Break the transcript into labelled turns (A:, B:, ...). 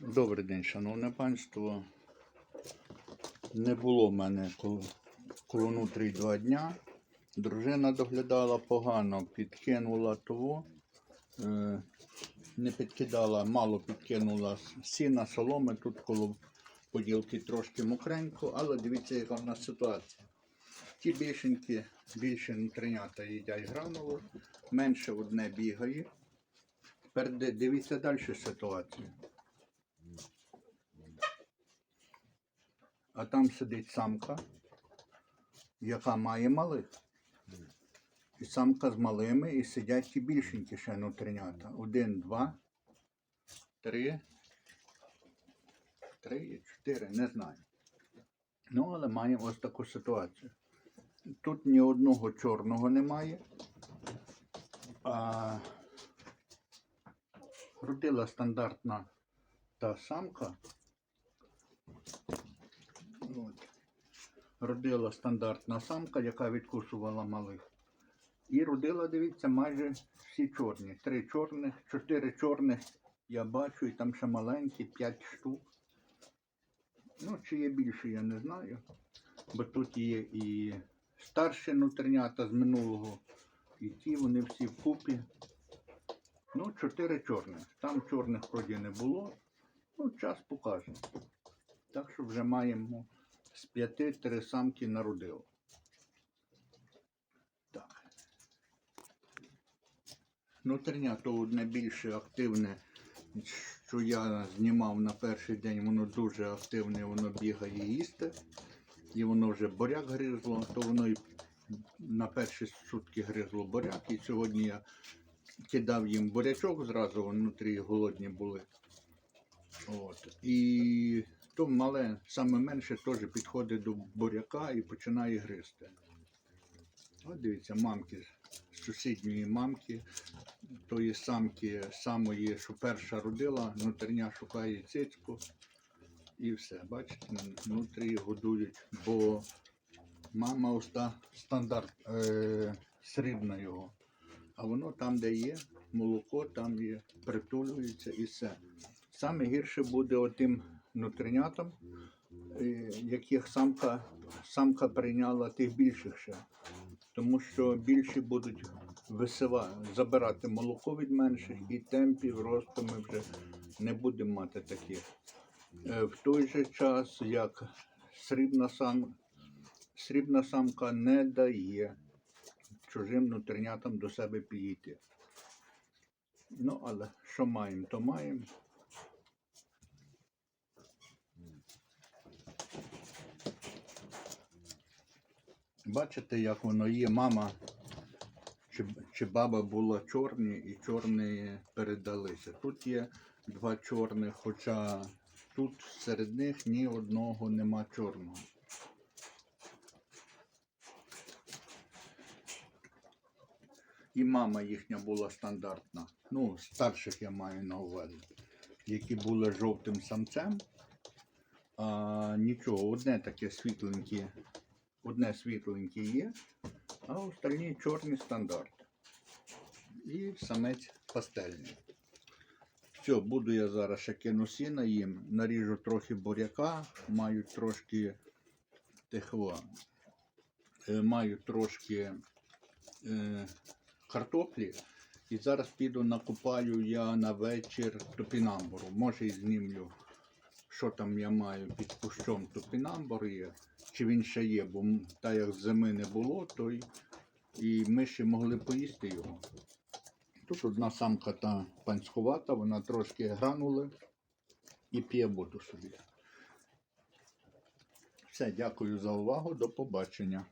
A: Добрий день, шановне панство. Не було в мене коло, коло нутрій два дня. Дружина доглядала погано, підкинула того. Е, не підкидала, мало підкинула сіна, соломи. Тут коло поділки трошки мокренько, але дивіться, яка в нас ситуація. Ті більшенькі, більше нутринята їдять гранулу, менше одне бігає. Тепер дивіться далі ситуацію. А там сидить самка, яка має малих. І самка з малими, і сидять ті більшенькі ще нутринята. Один, два, три, три, чотири, не знаю. Ну, але маємо ось таку ситуацію. Тут ні одного чорного немає. А родила стандартна та самка. От. Родила стандартна самка, яка відкусувала малих. І родила, дивіться, майже всі чорні. Три чорних, чотири чорних я бачу, і там ще маленькі, п'ять штук. Ну, чи є більше, я не знаю. Бо тут є і старші нутринята з минулого, і ті, вони всі вкупі. Ну, чотири чорних. Там чорних вроді не було. Ну, час покаже. Так що вже маємо з п'яти три самки народило. Так. Внутрішня то одне більше активне, що я знімав на перший день, воно дуже активне, воно бігає їсти. І воно вже буряк гризло, то воно і на перші сутки гризло буряк. І сьогодні я кидав їм бурячок зразу, внутрі голодні були. От. І то мале, саме менше теж підходить до буряка і починає гризти. От дивіться, мамки сусідньої мамки, тої самки, самої, що перша родила, внутрішня шукає цицьку. І все, бачите, внутрі годують, бо мама ось та стандарт е, срібна його. А воно там, де є молоко, там є, притулюється і все. Саме гірше буде отим нутринятам, е, яких самка, самка прийняла тих більших ще. Тому що більші будуть висива, забирати молоко від менших і темпів росту ми вже не будемо мати таких. Е, В той же час, як срібна, сам, срібна самка не дає чужим нутринятам до себе підійти. Ну, але що маємо, то маємо. Бачите, як воно є. Мама чи, чи баба була чорні і чорні передалися. Тут є два чорних, хоча тут серед них ні одного нема чорного. І мама їхня була стандартна. Ну, старших я маю на увазі, які були жовтим самцем. А, нічого, одне таке світленьке, одне світленьке є, а остальні чорний стандарт. І самець пастельний. Все, буду я зараз ще кину сіна їм, наріжу трохи буряка, маю трошки тихо, е, маю трошки е, картоплі. І зараз піду накопаю я на вечір топінамбуру. Може і знімлю, що там я маю під кущом топінамбур є, чи він ще є, бо м, та як зими не було, то й і ми ще могли поїсти його. Тут одна самка та панськувата, вона трошки гранули і п'є воду собі. Все, дякую за увагу, до побачення.